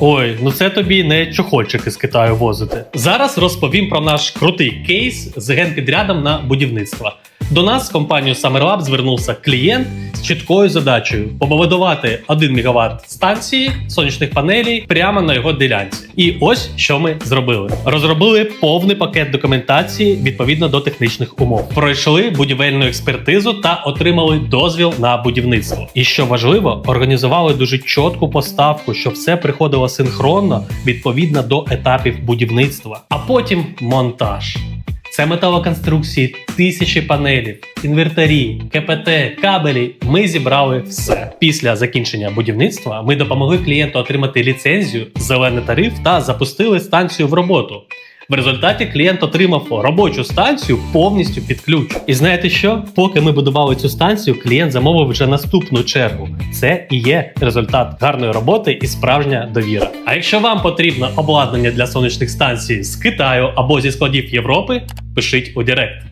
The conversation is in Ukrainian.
Ой, ну це тобі не чохольчики з Китаю возити. Зараз розповім про наш крутий кейс з генпідрядом на будівництво. До нас в компанію SummerLab звернувся клієнт чіткою задачею побудувати 1 МВт станції сонячних панелей прямо на його ділянці. І ось що ми зробили: розробили повний пакет документації відповідно до технічних умов. Пройшли будівельну експертизу та отримали дозвіл на будівництво. І що важливо, організували дуже чітку поставку, щоб все приходило синхронно відповідно до етапів будівництва, а потім монтаж. Це металоконструкції, тисячі панелів, інвертарі, КПТ, кабелі. Ми зібрали все. Після закінчення будівництва ми допомогли клієнту отримати ліцензію, зелений тариф та запустили станцію в роботу. В результаті клієнт отримав робочу станцію повністю під ключ. І знаєте що? Поки ми будували цю станцію, клієнт замовив вже наступну чергу. Це і є результат гарної роботи і справжня довіра. А якщо вам потрібно обладнання для сонячних станцій з Китаю або зі складів Європи, пишіть у Директ.